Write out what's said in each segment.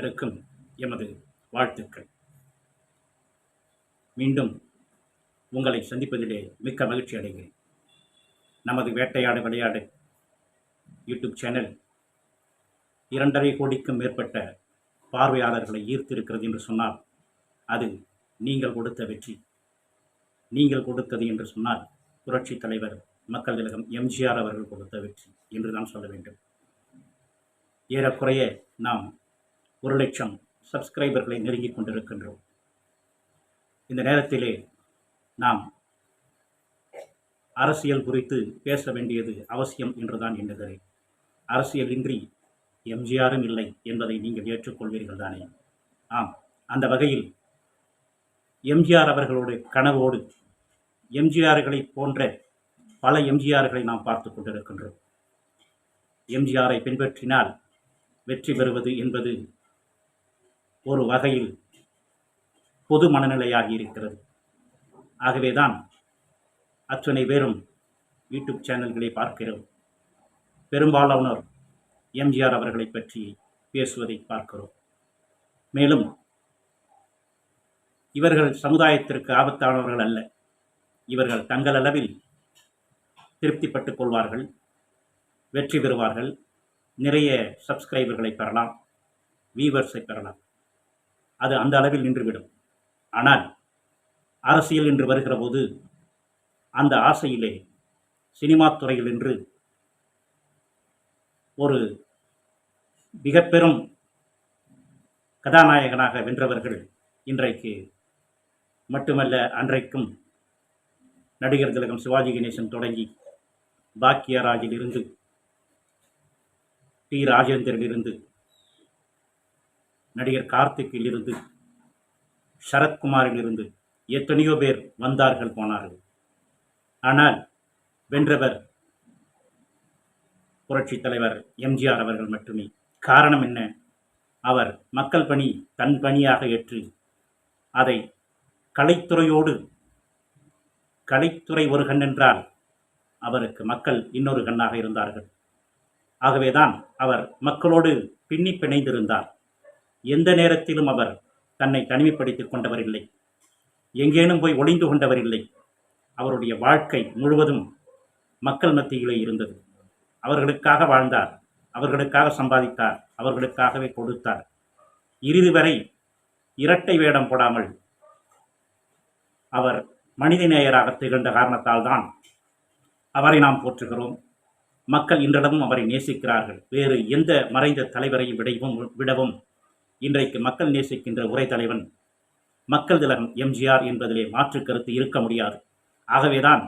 இருக்கும் எமது வாழ்த்துக்கள். மீண்டும் உங்களை சந்திப்பதிலே மிக்க மகிழ்ச்சி அடைகிறேன். நமது வேட்டையாடு விளையாடு யூடியூப் சேனல் இரண்டரை கோடிக்கும் மேற்பட்ட பார்வையாளர்களை ஈர்த்திருக்கிறது என்று சொன்னால் அது நீங்கள் கொடுத்த வெற்றி. நீங்கள் கொடுத்தது என்று சொன்னால் புரட்சித் தலைவர் மக்கள் திலகம் எம்ஜிஆர் அவர்கள் கொடுத்த வெற்றி என்று தான் சொல்ல வேண்டும். ஏறக்குறைய நாம் ஒரு லட்சம் சப்ஸ்கிரைபர்களை நெருங்கிக் கொண்டிருக்கின்றோம். இந்த நேரத்திலே நாம் அரசியல் குறித்து பேச வேண்டியது அவசியம் என்றுதான் எண்ணுகிறேன். அரசியல் இன்றி எம்ஜிஆரும் இல்லை என்பதை நீங்கள் ஏற்றுக்கொள்வீர்கள் தானே ஆம் அந்த வகையில் எம்ஜிஆர் அவர்களுடைய கனவோடு எம்ஜிஆர்களை போன்ற பல எம்ஜிஆர்களை நாம் பார்த்து கொண்டிருக்கின்றோம். எம்ஜிஆரை பின்பற்றினால் வெற்றி பெறுவது என்பது ஒரு வகையில் பொது மனநிலையாகி இருக்கிறது. ஆகவேதான் அத்தனை பேரும் யூடியூப் சேனல்களை பார்க்கிறோம். பெரும்பாலானோர் எம்ஜிஆர் அவர்களை பற்றி பேசுவதை பார்க்கிறோம். மேலும் இவர்கள் சமுதாயத்திற்கு ஆபத்தானவர்கள் அல்ல. இவர்கள் தங்கள் அளவில் திருப்திப்பட்டுக் கொள்வார்கள் வெற்றி பெறுவார்கள் நிறைய சப்ஸ்கிரைபர்களை பெறலாம் வியூவர்ஸை பெறலாம். அது அந்த அளவில் நின்றுவிடும். ஆனால் அரசியல் என்று வருகிற போது அந்த ஆசையிலே சினிமா துறையில் என்று ஒரு மிக பெரும் கதாநாயகனாக வென்றவர்கள் இன்றைக்கு மட்டுமல்ல அன்றைக்கும் நடிகர் திலகம் சிவாஜி கணேசன் தொடங்கி பாக்கியராஜில் இருந்து டி ராஜேந்திரனிலிருந்து நடிகர் கார்த்திக்கில் இருந்து சரத்குமாரிலிருந்து எத்தனையோ பேர் வந்தார்கள் போனார்கள். ஆனால் வென்றவர் புரட்சித் தலைவர் எம்ஜிஆர் அவர்கள் மட்டுமே. காரணம் என்ன? அவர் மக்கள் பணி தன் பணியாக ஏற்று அதை கலைத்துறையோடு கலைத்துறை ஒரு கண் என்றால் அவருக்கு மக்கள் இன்னொரு கண்ணாக இருந்தார்கள். ஆகவேதான் அவர் மக்களோடு பின்னி பிணைந்திருந்தார். எந்த நேரத்திலும் அவர் தன்னை தனிமைப்படுத்திக் கொண்டவர் இல்லை எங்கேனும் போய் ஒளிந்து கொண்டவர் இல்லை அவருடைய வாழ்க்கை முழுவதும் மக்கள் மத்தியிலே இருந்தது. அவர்களுக்காக வாழ்ந்தார் அவர்களுக்காக சம்பாதித்தார் அவர்களுக்காகவே கொடுத்தார். இறுதி வரை இரட்டை வேடம் போடாமல் அவர் மனிதநேயராக திகழ்ந்த காரணத்தால் தான் அவரை நாம் போற்றுகிறோம். மக்கள் இன்றளவும் அவரை நேசிக்கிறார்கள். வேறு எந்த மறைந்த தலைவரையும் விடவும் விடவும் இன்றைக்கு மக்கள் நேசிக்கின்ற உரை தலைவன் மக்கள் திலகம் எம்ஜிஆர் என்பதிலே மாற்று கருத்து இருக்க முடியாது. ஆகவேதான்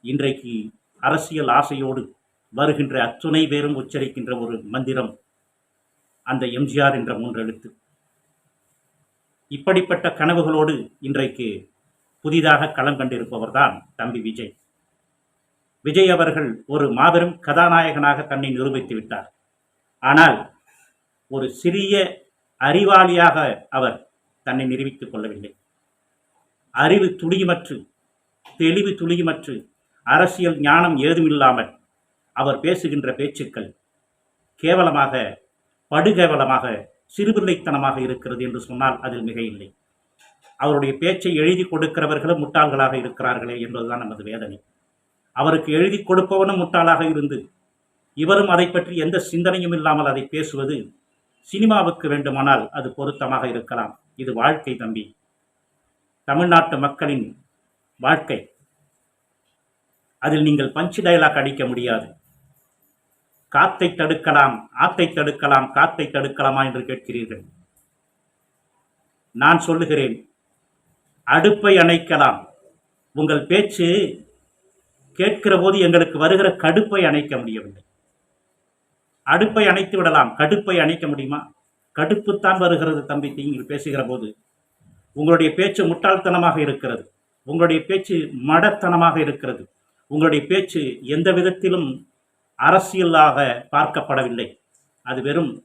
இன்றைக்கு அரசியல் ஆசையோடு வருகின்ற அத்துணை பேரும் உச்சரிக்கின்ற ஒரு மந்திரம் அந்த எம்ஜிஆர் என்ற மூன்றெழுத்து. இப்படிப்பட்ட கனவுகளோடு இன்றைக்கு புதிதாக களம் கண்டிருப்பவர்தான் தம்பி விஜய். விஜய் அவர்கள் ஒரு மாபெரும் கதாநாயகனாக தன்னை நிரூபித்து விட்டார். ஆனால் ஒரு சிறிய அறிவாளியாக அவர் தன்னை நிரூபித்துக் கொள்ளவில்லை. அறிவு துளியுமற்று தெளிவு துளியுமற்று அரசியல் ஞானம் ஏதுமில்லாமல் அவர் பேசுகின்ற பேச்சுக்கள் கேவலமாக படுகேவலமாக சிறுபிள்ளைத்தனமாக இருக்கிறது என்று சொன்னால் அதில் மிக இல்லை அவருடைய பேச்சை எழுதி கொடுக்கிறவர்களும் முட்டாள்களாக இருக்கிறார்களே என்பதுதான் நமது வேதனை. அவருக்கு எழுதி கொடுப்பவனும் முட்டாளாக இருந்து இவரும் அதை பற்றி எந்த சிந்தனையும் இல்லாமல் அதை பேசுவது சினிமாவுக்கு வேண்டுமானால் அது பொருத்தமாக இருக்கலாம். இது வாழ்க்கை தம்பி. தமிழ்நாட்டு மக்களின் வாழ்க்கை. அதில் நீங்கள் பஞ்சு டயலாக் அடிக்க முடியாது. காத்தை தடுக்கலாம் ஆத்தை தடுக்கலாம் காத்தை தடுக்கலாமா என்று கேட்கிறீர்கள். நான் சொல்லுகிறேன் அடுப்பை அணைக்கலாம். உங்கள் பேச்சு கேட்கிற போது எங்களுக்கு வருகிற கடுப்பை அணைக்க முடியவில்லை. அடுப்பை அணைத்து விடலாம். கடுப்பை அணைக்க முடியுமா? கடுப்புத்தான் வருகிறது தம்பி நீங்கள் பேசுகிற போது உங்களுடைய பேச்சு முட்டாள்தனமாக இருக்கிறது. உங்களுடைய பேச்சு மடத்தனமாக இருக்கிறது. உங்களுடைய பேச்சு எந்த விதத்திலும் அரசியலாக பார்க்கப்படவில்லை. அது வெறும்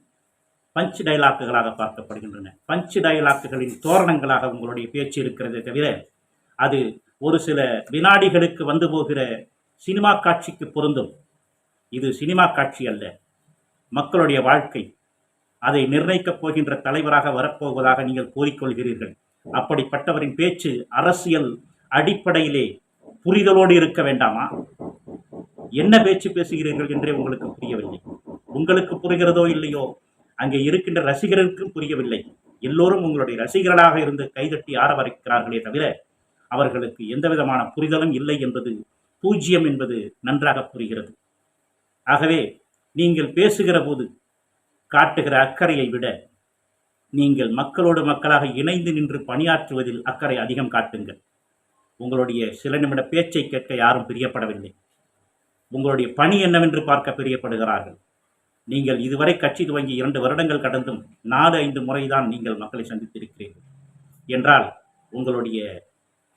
பஞ்ச் டயலாக்குகளாக பார்க்கப்படுகின்றன. பஞ்ச் டயலாக்குகளின் தோரணங்களாக உங்களுடைய பேச்சு இருக்கிறதே தவிர அது ஒரு சில வினாடிகளுக்கு வந்து போகிற சினிமா காட்சிக்கு பொருந்தும். இது சினிமா காட்சி அல்ல. மக்களுடைய வாழ்க்கை அதை நிர்ணயிக்கப் போகின்ற தலைவராக வரப்போவதாக நீங்கள் கூறிக்கொள்கிறீர்கள். அப்படிப்பட்டவரின் பேச்சு அரசியல் அடிப்படையிலே புரிதலோடு இருக்க வேண்டாமா? என்ன பேச்சு பேசுகிறீர்கள் என்றே உங்களுக்கு புரியவில்லை. உங்களுக்கு புரிகிறதோ இல்லையோ அங்கே இருக்கின்ற ரசிகர்களுக்கும் புரியவில்லை. எல்லோரும் உங்களுடைய ரசிகர்களாக இருந்து கைதட்டி ஆரவரைக்கிறார்களே தவிர அவர்களுக்கு எந்த விதமான புரிதலும் இல்லை என்பது பூஜ்யம் என்பது நன்றாக புரிகிறது. ஆகவே நீங்கள் பேசுகிற போது காட்டுகிற அக்கறையை விட நீங்கள் மக்களோடு மக்களாக இணைந்து நின்று பணியாற்றுவதில் அக்கறை அதிகம் காட்டுங்கள். உங்களுடைய சில நிமிட பேச்சை கேட்க யாரும் பிரியப்படவில்லை. உங்களுடைய பணி என்னவென்று பார்க்க பிரியப்படுகிறார்கள். நீங்கள் இதுவரை கட்சி துவங்கி இரண்டு வருடங்கள் கடந்தும் நாலு ஐந்து முறைதான் நீங்கள் மக்களை சந்தித்திருக்கிறீர்கள். என்றால் உங்களுடைய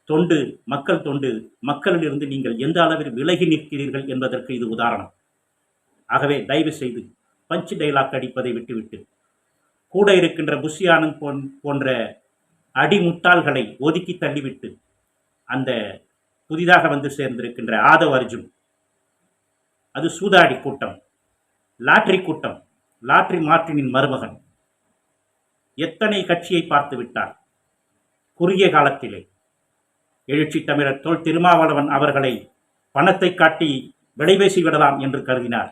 தொண்டு மக்கள் தொண்டு மக்களிலிருந்து நீங்கள் எந்த அளவில் விலகி நிற்கிறீர்கள் என்பதற்கு இது உதாரணம். ஆகவே தயவு செய்து பஞ்ச் டைலாக் அடிப்பதை விட்டுவிட்டு கூட இருக்கின்ற புஷி ஆனந்த் போன் போன்ற அடிமுட்டாள்களை ஒதுக்கி தள்ளிவிட்டு அந்த புதிதாக வந்து சேர்ந்திருக்கின்ற ஆதவ் அர்ஜுன் அது சூதாடி கூட்டம் லாட்ரி கூட்டம் லாட்ரி மார்டினின் மருமகன் எத்தனை கட்சியை பார்த்து விட்டார்? குறுகிய காலத்திலே எழுச்சி தமிழர் தொல் திருமாவளவன் அவர்களை பணத்தை காட்டி விலைபேசி விடலாம் என்று கருதினார்.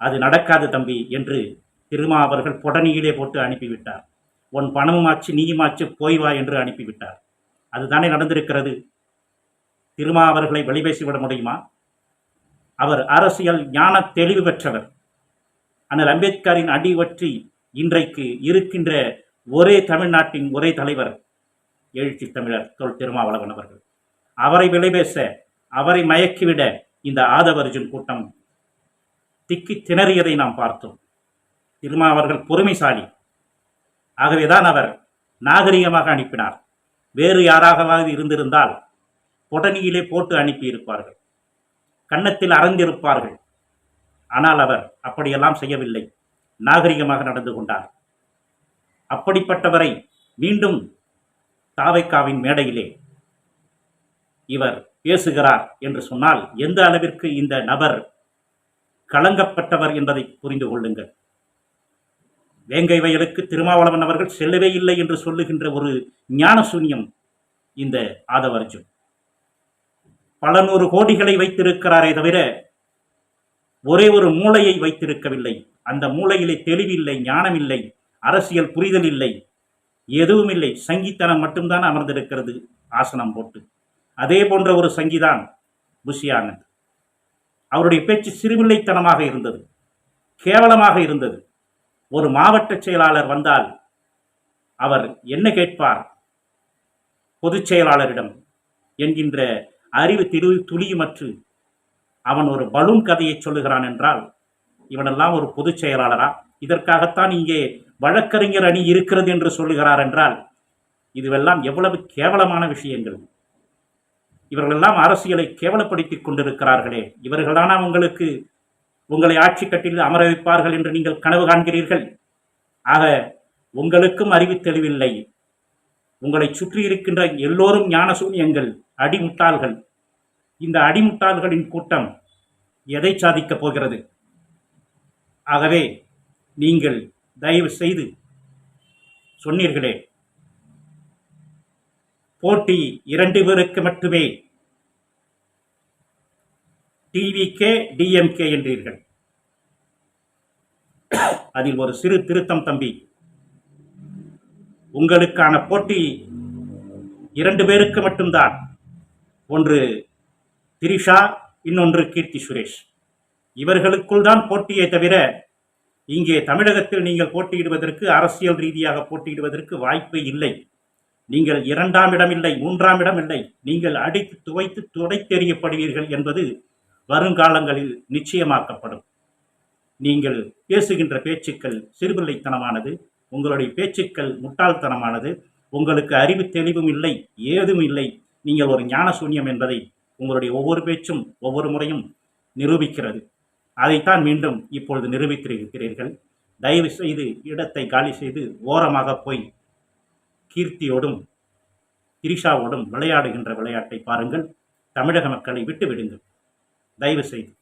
அது நடக்காது தம்பி என்று திருமா அவர்கள் புடனியிலே போட்டு அனுப்பிவிட்டார். உன் பணமும் ஆச்சு நீயும் ஆச்சு போய் வா என்று அனுப்பிவிட்டார். அதுதானே நடந்திருக்கிறது? திருமா அவர்களை வழிபேசிவிட முடியுமா? அவர் அரசியல் ஞான தெளிவு பெற்றவர். அண்ணல் அம்பேத்கரின் அடிவற்றி இன்றைக்கு இருக்கின்ற ஒரே தமிழ்நாட்டின் ஒரே தலைவர் எழுச்சி தமிழர் தொல் திருமாவளவன் அவர்கள். அவரை விலைபேச அவரை மயக்கிவிட இந்த ஆதவர்ஜுன் கூட்டம் திக்கி திணறியதை நாம் பார்த்தோம். திருமா அவர்கள் பொறுமைசாலி. ஆகவேதான் அவர் நாகரிகமாக அனுப்பினார். வேறு யாராகவாவது இருந்திருந்தால் உடனியிலே போட்டு அனுப்பியிருப்பார்கள். கன்னத்தில் அறந்திருப்பார்கள். ஆனால் அவர் அப்படியெல்லாம் செய்யவில்லை. நாகரிகமாக நடந்து கொண்டார். அப்படிப்பட்டவரை மீண்டும் தாவைக்காவின் மேடையிலே இவர் பேசுகிறார் என்று சொன்னால் எந்த அளவிற்கு இந்த நபர் களங்கப்பட்டவர் என்பதை புரிந்து கொள்ளுங்கள். வேங்கை வயலுக்கு திருமாவளவன் அவர்கள் செல்லவே இல்லை என்று சொல்லுகின்ற ஒரு ஞான சூன்யம் இந்த ஆதவர்ஜுன். பல நூறு கோடிகளை வைத்திருக்கிறாரே தவிர ஒரே ஒரு மூளையை வைத்திருக்கவில்லை. அந்த மூளையிலே தெளிவில்லை ஞானமில்லை அரசியல் புரிதல் இல்லை எதுவும் இல்லை சங்கித்தனம் மட்டும்தான் அமர்ந்திருக்கிறது ஆசனம் போட்டு. அதே போன்ற ஒரு சங்கிதான் புஷி ஆனந்த் அவருடைய பேச்சு சிறுபிள்ளைத்தனமாக இருந்தது. கேவலமாக இருந்தது. ஒரு மாவட்ட செயலாளர் வந்தால் அவர் என்ன கேட்பார்? பொதுச் செயலாளரிடம் என்கின்ற அறிவு திரு துளியுமற்று அவன் ஒரு பலூன் கதையை சொல்லுகிறான் என்றால் இவனெல்லாம் ஒரு பொதுச் செயலாளரா? இதற்காகத்தான் இங்கே வழக்கறிஞர் அணி இருக்கிறது என்று சொல்லுகிறார் என்றால் இதுவெல்லாம் எவ்வளவு கேவலமான விஷயங்கள். இவர்களெல்லாம் அரசியலை கேவலப்படுத்திக் கொண்டிருக்கிறார்களே. இவர்களான உங்களுக்கு உங்களை ஆட்சி கட்டில் அமர வைப்பார்கள் என்று நீங்கள் கனவு காண்கிறீர்கள்? ஆக உங்களுக்கும் அறிவு தெளிவில்லை. உங்களை சுற்றி இருக்கின்ற எல்லோரும் ஞானசூன்யங்கள் அடிமுட்டாள்கள். இந்த அடிமுட்டாள்களின் கூட்டம் எதை சாதிக்கப் போகிறது? ஆகவே நீங்கள் தயவு செய்து சொன்னீர்களே போட்டி இரண்டு பேருக்கு மட்டுமே. டிவிகே டிஎம்கே என்றீர்கள். அதில் ஒரு சிறு திருத்தம் தம்பி. உங்களுக்கான போட்டி இரண்டு பேருக்கு மட்டும்தான். ஒன்று திரிஷா இன்னொன்று கீர்த்தி சுரேஷ். இவர்களுக்குள் தான் போட்டியை தவிர இங்கே தமிழகத்தில் நீங்கள் போட்டியிடுவதற்கு அரசியல் ரீதியாக போட்டியிடுவதற்கு வாய்ப்பு இல்லை. நீங்கள் இரண்டாம் இடம் இல்லை மூன்றாம் இடம் இல்லை. நீங்கள் அடித்து துவைத்து துடைத்தெறியப்படுவீர்கள் என்பது வருங்காலங்களில் நிச்சயமாக்கப்படும். நீங்கள் பேசுகின்ற பேச்சுக்கள் சிறுபிள்ளைத்தனமானது உங்களுடைய பேச்சுக்கள் முட்டாள்தனமானது உங்களுக்கு அறிவு தெளிவும் இல்லை ஏதும் இல்லை. நீங்கள் ஒரு ஞான சூன்யம் என்பதை உங்களுடைய ஒவ்வொரு பேச்சும் ஒவ்வொரு முறையும் நிரூபிக்கிறது. அதைத்தான் மீண்டும் இப்பொழுது நிரூபித்திருக்கிறீர்கள். தயவு செய்து இடத்தை காலி செய்து ஓரமாக போய் கீர்த்தியோடும் திரிஷாவோடும் விளையாடுகின்ற விளையாட்டை பாருங்கள். தமிழக மக்களை விட்டு விடுங்கள் தயவு செய்து.